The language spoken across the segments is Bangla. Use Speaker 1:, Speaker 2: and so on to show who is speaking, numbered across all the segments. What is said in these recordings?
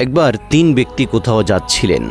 Speaker 1: একবার তিন ব্যক্তি কোথাও যাচ্ছিলেন।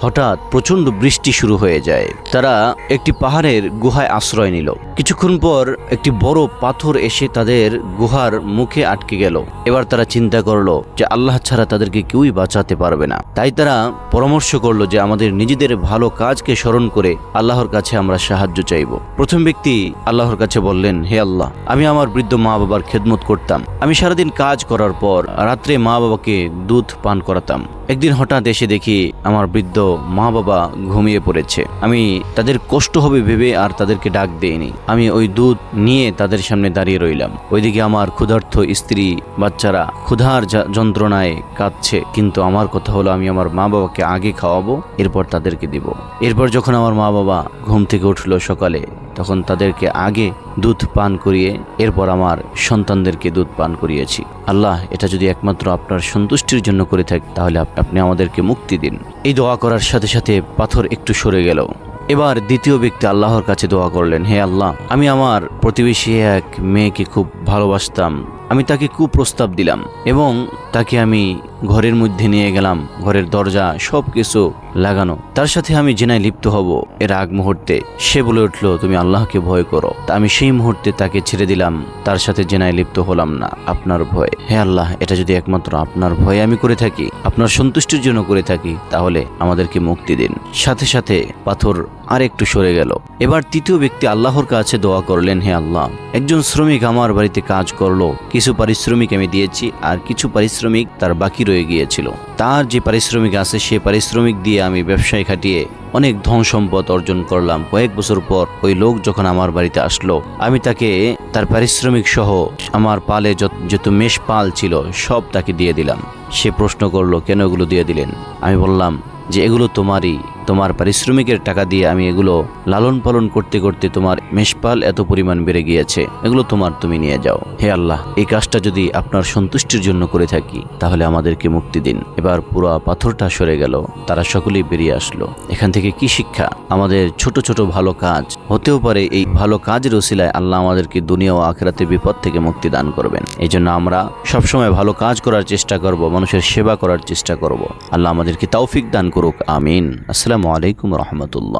Speaker 1: হঠাৎ প্রচণ্ড বৃষ্টি শুরু হয়ে যায়। তারা একটি পাহাড়ের গুহায় আশ্রয় নিল। কিছুক্ষণ পর একটি বড় পাথর এসে তাদের গুহার মুখে আটকে গেল। এবার তারা চিন্তা করল যে আল্লাহ ছাড়া তাদেরকে কেউই বাঁচাতে পারবে না। তাই তারা পরামর্শ করল যে আমাদের নিজেদের ভালো কাজকে স্মরণ করে আল্লাহর কাছে আমরা সাহায্য চাইব। প্রথম ব্যক্তি আল্লাহর কাছে বললেন, হে আল্লাহ, আমি আমার বৃদ্ধ মা বাবার খেদমত করতাম। আমি সারাদিন কাজ করার পর রাত্রে মা বাবাকে দুধ পান করাতাম। একদিন হঠাৎ এসে দেখি আমার বৃদ্ধ মা বাবা ঘুমিয়ে পড়েছে। আমি তাদের কষ্ট হবে ভেবে আর তাদেরকে ডাক দেইনি। আমি ওই দুধ নিয়ে তাদের সামনে দাঁড়িয়ে রইলাম। ওইদিকে আমার ক্ষুধার্থ স্ত্রী বাচ্চারা ক্ষুধার যন্ত্রণায় কাঁদছে, কিন্তু আমার কথা হলো আমি আমার মা বাবাকে আগে খাওয়াবো, এরপর তাদেরকে দিব। এরপর যখন আমার মা বাবা ঘুম থেকে উঠল সকালে, তখন তাদেরকে আগে দুধ পান করিয়ে এরপর আমার সন্তানদেরকে দুধ পান করিয়েছি। আল্লাহ, এটা যদি একমাত্র আপনার সন্তুষ্টির জন্য করে থাকে, তাহলে আপনি আমাদেরকে মুক্তি দিন। এই দোয়া করার সাথে সাথে পাথর একটু সরে গেল। এবার দ্বিতীয় ব্যক্তি আল্লাহর কাছে দোয়া করলেন, হে আল্লাহ, আমি আমার প্রতিবেশী এক মেয়েকে খুব ভালোবাসতাম। আমি তাকে কুপ্রস্তাব দিলাম এবং তাকে আমি ঘরের মধ্যে নিয়ে গেলাম, ঘরের দরজা সব কিছু লাগানো। তার সাথে আমি জেনায় লিপ্ত হব এর আগ মুহূর্তে। সে বলে উঠল, তুমি আল্লাহকে ভয় করো। তা আমি সেই মুহূর্তে তাকে ছেড়ে দিলাম। তার সাথে জেনায় লিপ্ত হলাম না, আপনার ভয়। হে আল্লাহ, এটা যদি একমাত্র আপনার ভয়ে আমি করে থাকি, আপনার সন্তুষ্টির জন্য করে থাকি, তাহলে আমাদেরকে মুক্তি দিন। সাথে সাথে পাথর আর একটু সরে গেল। এবার তৃতীয় ব্যক্তি আল্লাহর কাছে দোয়া করলেন, হে আল্লাহ, একজন শ্রমিক আমার বাড়িতে কাজ করল, কিছু পারিশ্রমিক আমি দিয়েছি আর কিছু পারিশ্রমিক তার বাকি রয়ে গিয়েছিল। তার যে পারিশ্রমিক আছে সে পারিশ্রমিক দিয়ে আমি ব্যবসায় খাটিয়ে অনেক ধন সম্পদ অর্জন করলাম। কয়েক বছর পর ওই লোক যখন আমার বাড়িতে আসলো, আমি তাকে তার পারিশ্রমিক সহ আমার পালে যত- মেষ পাল ছিল, সব তাকে দিয়ে দিলাম। সে প্রশ্ন করল, কেন এগুলো দিয়ে দিলেন? আমি বললাম যে, এগুলো তোমারই। তোমার পারিশ্রমিকের টাকা দিয়ে আমি এগুলো লালন পালন করতে করতে তোমার মেষপাল এত পরিমাণ বেড়ে গিয়েছে। এগুলো তোমার, তুমি নিয়ে যাও। হে আল্লাহ, এই কাজটা যদি আপনার সন্তুষ্টির জন্য করে থাকি, তাহলে আমাদেরকে মুক্তি দিন। এবার পুরো পাথরটা সরে গেল। তারা সকলেই বেরিয়ে আসলো। এখান থেকে কি শিক্ষা? আমাদের ছোট ছোট ভালো কাজ হতেও পারে এই ভালো কাজের ওসিলায় আল্লাহ আমাদেরকে দুনিয়া ও আখেরাতে বিপদ থেকে মুক্তি দান করবেন। এই জন্য আমরা সবসময় ভালো কাজ করার চেষ্টা করব, মানুষের সেবা করার চেষ্টা করব। আল্লাহ আমাদেরকে তৌফিক দান করুক, আমিন। আসসালামু আলাইকুম রহমতুল্লাহ।